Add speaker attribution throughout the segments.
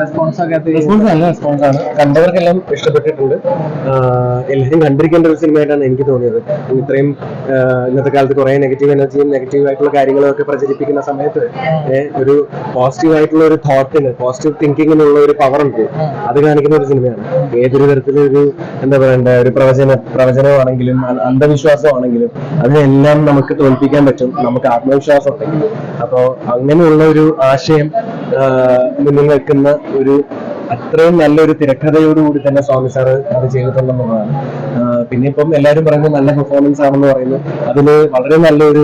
Speaker 1: Response ഒക്കെ
Speaker 2: response response ആണ്. കണ്ടവർക്കെല്ലാം ഇഷ്ടപ്പെട്ടിട്ടുണ്ട്. എല്ലാവരും കണ്ടിരിക്കേണ്ട ഒരു സിനിമയായിട്ടാണ് എനിക്ക് തോന്നിയത്. ഇത്രയും ഇന്നത്തെ കാലത്ത് കുറെ നെഗറ്റീവ് എനർജിയും നെഗറ്റീവ് ആയിട്ടുള്ള കാര്യങ്ങളും ഒക്കെ പ്രചരിപ്പിക്കുന്ന സമയത്ത് ഒരു പോസിറ്റീവ് ആയിട്ടുള്ള ഒരു തോട്ടിന് പോസിറ്റീവ് തിങ്കിങ്ങിനുള്ള ഒരു പവർ ഉണ്ട്. അത് കാണിക്കുന്ന ഒരു സിനിമയാണ്. ഏതൊരു തരത്തിലൊരു എന്താ പറയണ്ട ഒരു പ്രവചന പ്രവചനമാണെങ്കിലും അന്ധവിശ്വാസമാണെങ്കിലും അതിനെല്ലാം നമുക്ക് തോൽപ്പിക്കാൻ പറ്റും. നമുക്ക് ആത്മവിശ്വാസം ഉണ്ടെങ്കിൽ അപ്പോ അങ്ങനെയുള്ള ഒരു ആശയം മുന്നിൽ വെക്കുന്ന ഒരു അത്രയും നല്ലൊരു തിരക്കഥയോടുകൂടി തന്നെ സ്വാമി സാറ് അത് ചെയ്തിട്ടുണ്ടെന്നുള്ളതാണ്. പിന്നെ ഇപ്പം എല്ലാവരും പറയുന്നത് നല്ല പെർഫോമൻസ് ആണെന്ന് പറയുന്നു. അതിന് വളരെ നല്ലൊരു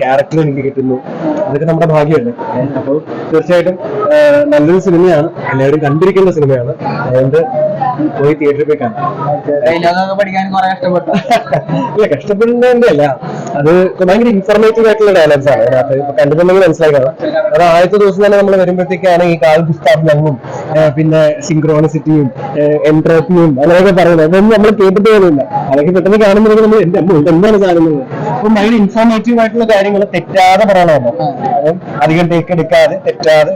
Speaker 2: ക്യാരക്ടർ എനിക്ക് കിട്ടുന്നു. അതൊക്കെ നമ്മുടെ ഭാഗ്യമല്ലേ? അപ്പോൾ തീർച്ചയായിട്ടും നല്ലൊരു സിനിമയാണ്. എല്ലാവരും കണ്ടിരിക്കുന്ന സിനിമയാണ്. അതുകൊണ്ട് പോയി തിയേറ്ററിൽ പോയി കാണാം.
Speaker 1: പഠിക്കാൻ കുറെ കഷ്ടപ്പെട്ടു.
Speaker 2: ഇല്ല കഷ്ടപ്പെടുന്നതിന്റെ അല്ല അത് ഭയങ്കര ഇൻഫർമേറ്റീവ് ആയിട്ടുള്ള ഡയലോഗ്സ് ആണ് അതിനകത്ത് കണ്ടിട്ടുണ്ടെങ്കിൽ മനസ്സിലാക്കണം അത് ആദ്യത്തെ ദിവസം തന്നെ നമ്മൾ വരുമ്പോഴത്തേക്കാണ് ഈ കാൽ പുസ്തകങ്ങളും പിന്നെ സിങ്ക്രോണിസിറ്റിയും എൻട്രോപ്പിയും അങ്ങനെയൊക്കെ പറയുന്നത്. അതൊന്നും നമ്മൾ കേട്ടിട്ട് പോലുമില്ല. അതൊക്കെ പെട്ടെന്ന് കാണുന്നത് നമ്മൾ എന്റെ എന്താണ് സാധനങ്ങൾ കാണുന്നത് അപ്പൊ ഭയങ്കര ഇൻഫോർമേറ്റീവ് ആയിട്ടുള്ള കാര്യങ്ങൾ തെറ്റാതെ പറയണമല്ലോ. അധികം ടേക്ക് എടുക്കാതെ തെറ്റാതെ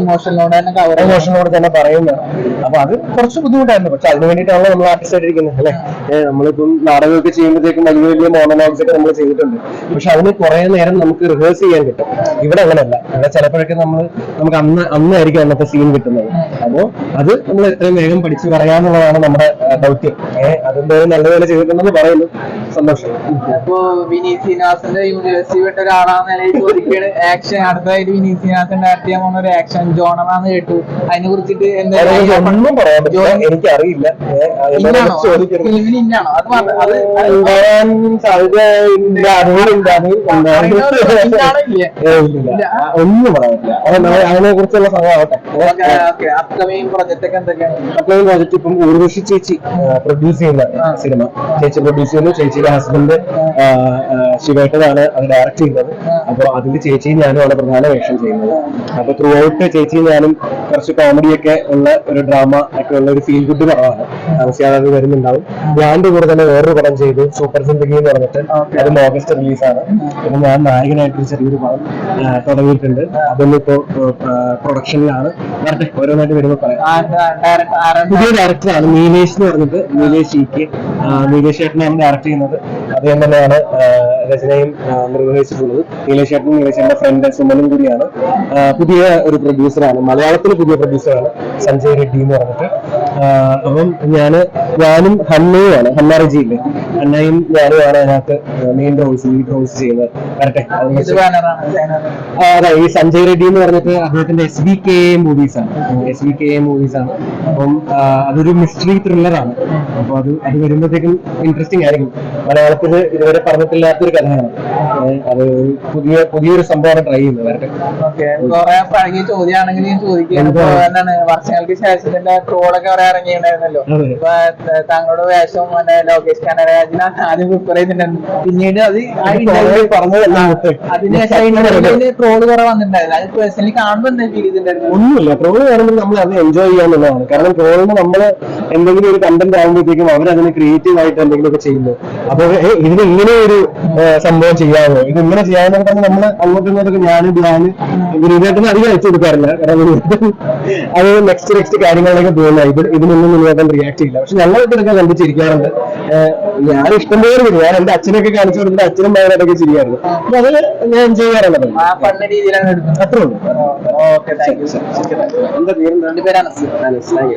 Speaker 1: ഇമോഷനിലൂടെ തന്നെ
Speaker 2: പറയുന്നതാണ് അപ്പൊ അത് കുറച്ച് ബുദ്ധിമുട്ടായിരുന്നു. പക്ഷെ അതിന് വേണ്ടിയിട്ടാണല്ലോ നമ്മൾ ആർട്ടിസ്റ്റ് ആയിട്ടിരിക്കുന്നത് അല്ലെ? നമ്മളിപ്പം നാടകമൊക്കെ ചെയ്യുമ്പോഴത്തേക്കും വലിയ വലിയ മോണോലോഗ്സ് ഒക്കെ നമ്മൾ ചെയ്തിട്ടുണ്ട്. പക്ഷെ അതിന് കുറെ നേരം നമുക്ക് റിഹേഴ്സ് ചെയ്യാൻ കിട്ടും. ഇവിടെ അങ്ങനെയല്ല ഇവിടെ ചിലപ്പോഴൊക്കെ നമ്മൾ നമുക്ക് അന്ന് അന്നായിരിക്കും അന്നത്തെ സീൻ കിട്ടുന്നത്. അപ്പോ അത് നമ്മൾ എത്രയും വേഗം പഠിച്ചു പറയാന്നുള്ളതാണ് നമ്മുടെ ദൗത്യം. ഏഹ് അതെന്തായാലും നല്ലപോലെ ചെയ്തിട്ടുണ്ടെന്ന് പറയുന്നു. സന്തോഷം.
Speaker 1: അപ്പോ വിനീത് ശ്രീനിവാസന്റെ യൂണിവേഴ്സിറ്റി വിട്ട ഒരാളാന്ന് നിലയിൽ ചോദിക്കുകയാണ്. ആക്ഷൻ അടുത്തതായിട്ട് വിനീത് ശ്രീനിവാസൻ ഡയറക്ട് ചെയ്യാൻ പോകുന്ന ഒരു ആക്ഷൻ ജോണറാന്ന് കേട്ടു. അതിനെ കുറിച്ചിട്ട്
Speaker 2: ഒന്നും പറയാൻ പറ്റില്ല. എനിക്കറിയില്ല. ഒന്നും പറയാനില്ല അതിനെ കുറിച്ചുള്ള സമയമാവട്ടെ
Speaker 1: ഓക്കെ. അപ്കമിങ് പ്രൊജക്ട്
Speaker 2: ഇപ്പം ഊർവശി ചേച്ചി പ്രൊഡ്യൂസ് ചെയ്യുന്ന സിനിമ ചേച്ചി പ്രൊഡ്യൂസ് ചെയ്യുന്നു. ചേച്ചിയുടെ ഹസ്ബൻഡ് ശിവേട്ടനാണ് അത് ഡയറക്ട് ചെയ്യുന്നത്. അപ്പൊ അതിൽ ചേച്ചിയും ഞാനും ഞാനുമാണ് പ്രധാന വേഷം ചെയ്യുന്നത്. അപ്പൊ ത്രൂ ഔട്ട് ചേച്ചിയും ഞാനും കുറച്ച് കോമഡി ഒക്കെ ഉള്ള ഒരു ഡ്രാമ ഒക്കെ ഉള്ള ഒരു ഫീൽ ഗുഡ് പടമാണ് താമസിയാതെ വരുന്നുണ്ടാവും. ഞാന്റെ കൂടെ തന്നെ വേറൊരു പടം ചെയ്തു സൂപ്പർ സിന്ദഗി എന്ന് പറഞ്ഞിട്ട് അതും ഓഗസ്റ്റ് റിലീസാണ് പിന്നെ ഞാൻ നായകനായിട്ടൊരു ചെറിയൊരു പടം തുടങ്ങിയിട്ടുണ്ട്. അതൊന്നും ഇപ്പോ പ്രൊഡക്ഷനിലാണ് വരട്ടെ ഓരോന്നായിട്ട് വരുമ്പോൾ പറയാം. പുതിയ ഡയറക്ടറാണ് നീലേഷ് എന്ന് പറഞ്ഞിട്ട് നീലേഷ് ഇ കെ നീലേഷ് ഏട്ടനെയാണ് ഡയറക്ട് ചെയ്യുന്നത്. അദ്ദേഹം തന്നെയാണ് രചനയും നിർവഹിച്ചിട്ടുള്ളത്. നീലേഷ് ചേട്ടനും നീലേഷ് എന്റെ ഫ്രണ്ട് സുമനും കൂടിയാണ്. പുതിയ ഒരു പ്രൊഡ്യൂസറാണ് മലയാളത്തിൽ പുതിയ പ്രൊഡ്യൂസറാണ് സഞ്ജയ് റെഡ്ഡി എന്ന് പറഞ്ഞിട്ട്. അപ്പം ഞാൻ ഞാനും ഹന്നയുമാണ്. ഹന്ന റജിയില്ലേ ഹന്നയും ഞാനുമാണ് അതിനകത്ത് മെയിൻ റോൾസ് ലീഡ് റോൾസ് ചെയ്യുന്നത് വരട്ടെ അത് ഈ സഞ്ജയ് റെഡ്ഡി എന്ന് പറഞ്ഞിട്ട് അദ്ദേഹത്തിന്റെ എസ് ബി കെ മൂവീസ് ആണ്. എസ് ബി കെ മൂവീസ് ആണ്. അപ്പം അതൊരു മിസ്റ്ററി ത്രില്ലറാണ് അപ്പൊ അത് അത് വരുമ്പോഴത്തേക്കും ഇൻട്രസ്റ്റിംഗ് ആയിരിക്കും. മലയാളത്തിൽ ഇതുവരെ പറഞ്ഞിട്ടില്ലാത്തൊരു കഥയാണ്. അത് ഒരു പുതിയ പുതിയൊരു സംഭവമാണ് ട്രൈ ചെയ്യുന്നത്. വരട്ടെ.
Speaker 1: ഓക്കെ കുറെ പഴകിയ ചോദ്യമാണെങ്കിൽ ഞാൻ? ഇപ്പൊ എന്താണ്? വർഷങ്ങൾക്ക് ശേഷം ഇതിന്റെ ട്രോളൊക്കെ കുറെ ഇറങ്ങിയിട്ടുണ്ടായിരുന്നല്ലോ. താങ്കളുടെ വേഷം ലോകേഷ് കനരാജിനാണ് ആദ്യം പ്രിപ്പയർ ചെയ്തിട്ടുണ്ടായിരുന്നു. പിന്നീട് അത് ആ interview
Speaker 2: പറഞ്ഞതെല്ലാം.
Speaker 1: അതിനുശേഷം ട്രോൾ കുറെ വന്നിട്ടുണ്ടായിരുന്നു. അത് പേഴ്സണലി കാണുമ്പോൾ എന്താ ഫീൽ ചെയ്തിട്ടുണ്ടായിരുന്നു
Speaker 2: ഒന്നുമില്ല. ട്രോൾ കാണുമ്പോൾ നമ്മൾ അത് എൻജോയ് ചെയ്യാന്നുള്ളതാണ് കാരണം ട്രോളിന് നമ്മൾ എന്തെങ്കിലും ഒരു കണ്ടന്റ് ആകുമ്പോഴത്തേക്കും അവർ അതിന് ക്രിയേറ്റീവ് ആയിട്ട് എന്തെങ്കിലും ഒക്കെ ചെയ്യുന്നു. അപ്പൊ ഏ, ഇതിന് ഇങ്ങനെ ഒരു സംഭവം ചെയ്യാമോ? ഇത് ഇങ്ങനെ ചെയ്യാമെന്ന് പറഞ്ഞ് നമ്മൾ അങ്ങോട്ടും ഇങ്ങോട്ടൊക്കെ ഞാൻ ഞാൻ വിനീതേട്ടന് അധികം അയച്ചു കൊടുക്കാറില്ല. കാരണം വിനീതേട്ടൻ അത് നെക്സ്റ്റ് നെക്സ്റ്റ് കാര്യങ്ങളിലേക്ക് പോകുന്ന ഇതിനൊന്നും വിനീതേട്ടൻ റിയാക്ട് ചെയ്യില്ല. പക്ഷെ ഞങ്ങളൊക്കെ ഇതൊക്കെ കണ്ട് ചിരിക്കാറുണ്ട് ഏ, ഞാൻ ഇഷ്ടംപോലെ വരും ഞാൻ എന്റെ അച്ഛനൊക്കെ കാണിച്ചു കൊടുത്തിട്ട് അച്ഛനും മകനൊക്കെ ചെയ്യാറുണ്ട് അപ്പൊ അത് ഞാൻ എൻജോയ് ചെയ്യാറുള്ളത് അത്രേ ഉള്ളൂ
Speaker 1: ഓക്കെ താങ്ക് യു
Speaker 2: എന്താ പേരെന്താണ്
Speaker 1: എന്റെ പേര് അനസ്
Speaker 2: മനസ്സിലായി